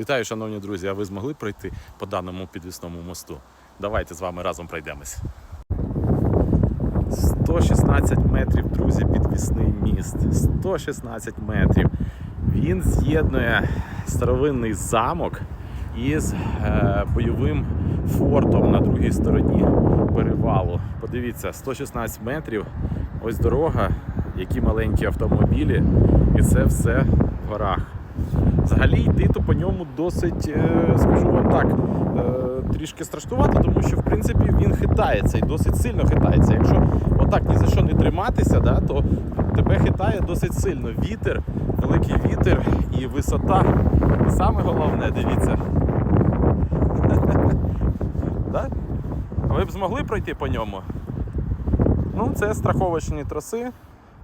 Вітаю, шановні друзі! А ви змогли пройти по даному підвісному мосту? Давайте з вами разом пройдемось. 116 метрів, друзі, підвісний міст. 116 метрів. Він з'єднує старовинний замок із е, бойовим фортом на другій стороні перевалу. Подивіться, 116 метрів. Ось дорога, які маленькі автомобілі, і це все в горах. Взагалі йти по ньому досить, е, скажу вам так, е, трішки страшнувато, тому що в принципі він хитається і досить сильно хитається. Якщо отак ні за що не триматися, да, то тебе хитає досить сильно. Вітер, великий вітер і висота. І саме головне, дивіться. Ви б змогли пройти по ньому? Ну, це страховочні троси.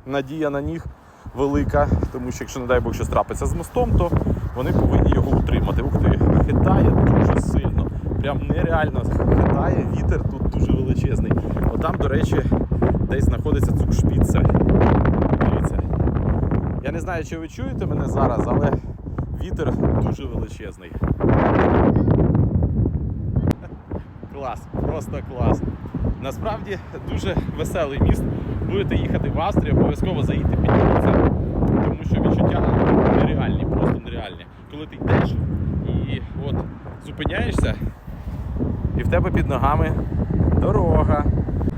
Надія на них велика, тому що якщо, не дай Бог, щось трапиться з мостом, то вони повинні його утримати. Ух ти, хитає дуже сильно. Прям нереально хитає, вітер тут дуже величезний. Отам, до речі, десь знаходиться цукшпіце. Дивіться. Я не знаю, чи ви чуєте мене зараз, але вітер дуже величезний. Клас, просто клас. Насправді дуже веселий міст. Будете їхати в Австрію, обов'язково заїдьте підніміться, тому що відчуття нереальні, просто нереальні. Коли ти йдеш і от зупиняєшся, і в тебе під ногами дорога.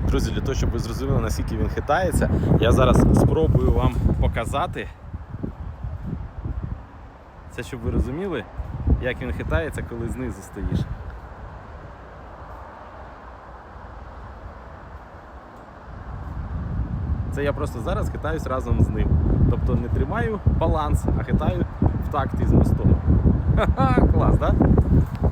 Друзі, для того, щоб ви зрозуміли, наскільки він хитається, я зараз спробую вам показати. Це щоб ви розуміли, як він хитається, коли знизу стоїш. Це я просто зараз хитаюсь разом з ним. Тобто не тримаю баланс, а хитаю в такт із мостом. Ха-ха, клас, так? Да?